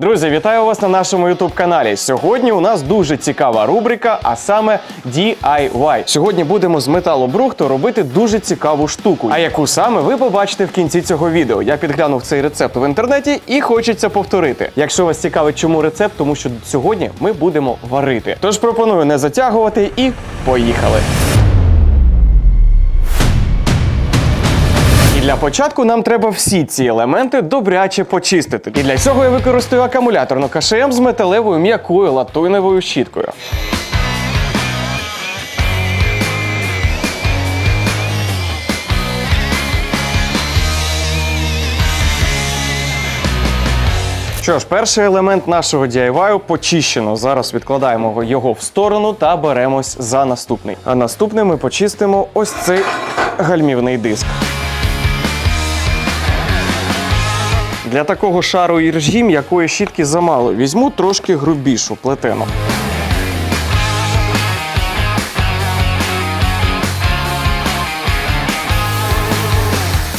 Друзі, вітаю вас на нашому youtube каналі. Сьогодні у нас дуже цікава рубрика, а саме DIY. Сьогодні будемо з металобрухту робити дуже цікаву штуку. А яку саме ви побачите в кінці цього відео. Я підглянув цей рецепт в інтернеті і хочеться повторити. Якщо вас цікавить, чому рецепт, тому що сьогодні ми будемо варити. Тож пропоную не затягувати і поїхали. Для початку нам треба всі ці елементи добряче почистити. І для цього я використаю акумуляторну КШМ з металевою м'якою латуневою щіткою. Що ж, перший елемент нашого DIY почищено. Зараз відкладаємо його в сторону та беремось за наступний. А наступний ми почистимо ось цей гальмівний диск. Для такого шару іржі м'якої щітки замало. Візьму трошки грубішу плетену.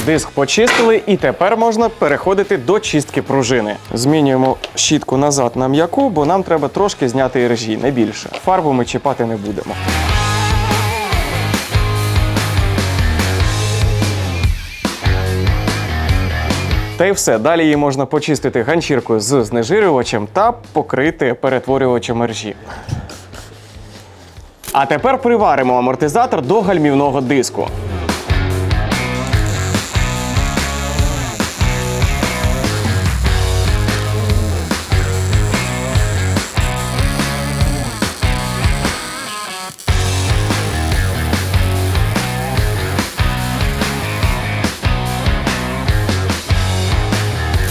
Диск почистили, і тепер можна переходити до чистки пружини. Змінюємо щітку назад на м'яку, бо нам треба трошки зняти іржі, не більше. Фарбу ми чіпати не будемо. Та й все. Далі її можна почистити ганчіркою з знежирювачем та покрити перетворювачем мережі. А тепер приваримо амортизатор до гальмівного диску.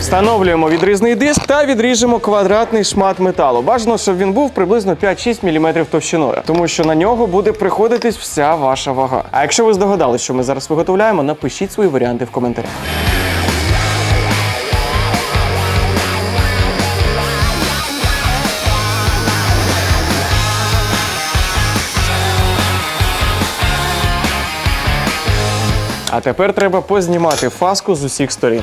Встановлюємо відрізний диск та відріжемо квадратний шмат металу. Бажано, щоб він був приблизно 5-6 мм товщиною, тому що на нього буде приходитись вся ваша вага. А якщо ви здогадались, що ми зараз виготовляємо, напишіть свої варіанти в коментарях. А тепер треба познімати фаску з усіх сторін.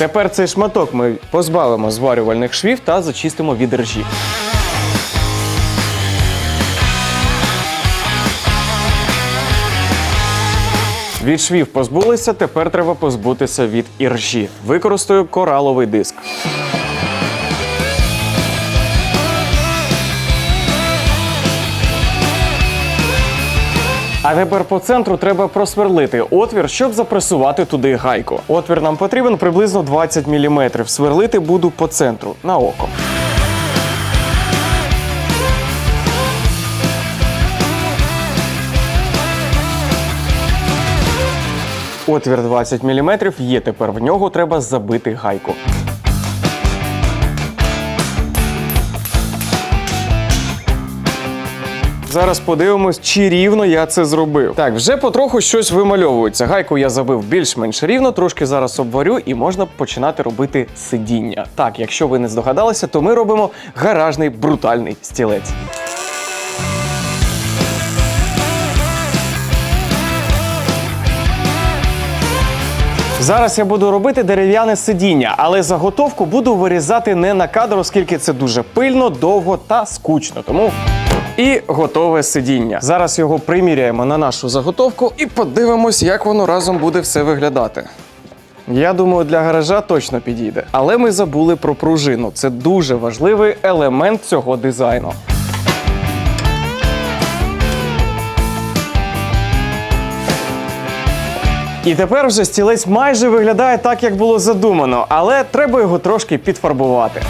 Тепер цей шматок ми позбавимо зварювальних швів та зачистимо від ржі. Від швів позбулися, тепер треба позбутися від іржі. Використаю кораловий диск. А тепер по центру треба просверлити отвір, щоб запресувати туди гайку. Отвір нам потрібен приблизно 20 мм. Сверлити буду по центру на око. Отвір 20 мм є тепер. В нього треба забити гайку. Зараз подивимось, чи рівно я це зробив. Так, вже потроху щось вимальовується. Гайку я забив більш-менш рівно, трошки зараз обварю і можна починати робити сидіння. Так, якщо ви не здогадалися, то ми робимо гаражний брутальний стілець. Зараз я буду робити дерев'яне сидіння, але заготовку буду вирізати не на кадр, оскільки це дуже пильно, довго та скучно. Тому і готове сидіння. Зараз його приміряємо на нашу заготовку і подивимось, як воно разом буде все виглядати. Я думаю, для гаража точно підійде. Але ми забули про пружину. Це дуже важливий елемент цього дизайну. І тепер вже стілець майже виглядає так, як було задумано, але треба його трошки підфарбувати.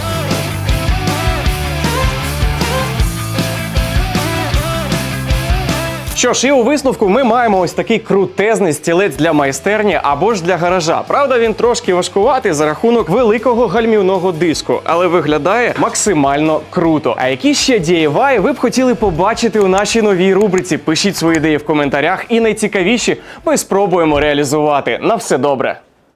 Що ж, і у висновку ми маємо ось такий крутезний стілець для майстерні або ж для гаража. Правда, він трошки важкуватий за рахунок великого гальмівного диску, але виглядає максимально круто. А які ще DIY ви б хотіли побачити у нашій новій рубриці? Пишіть свої ідеї в коментарях, і найцікавіші ми спробуємо реалізувати. На все добре.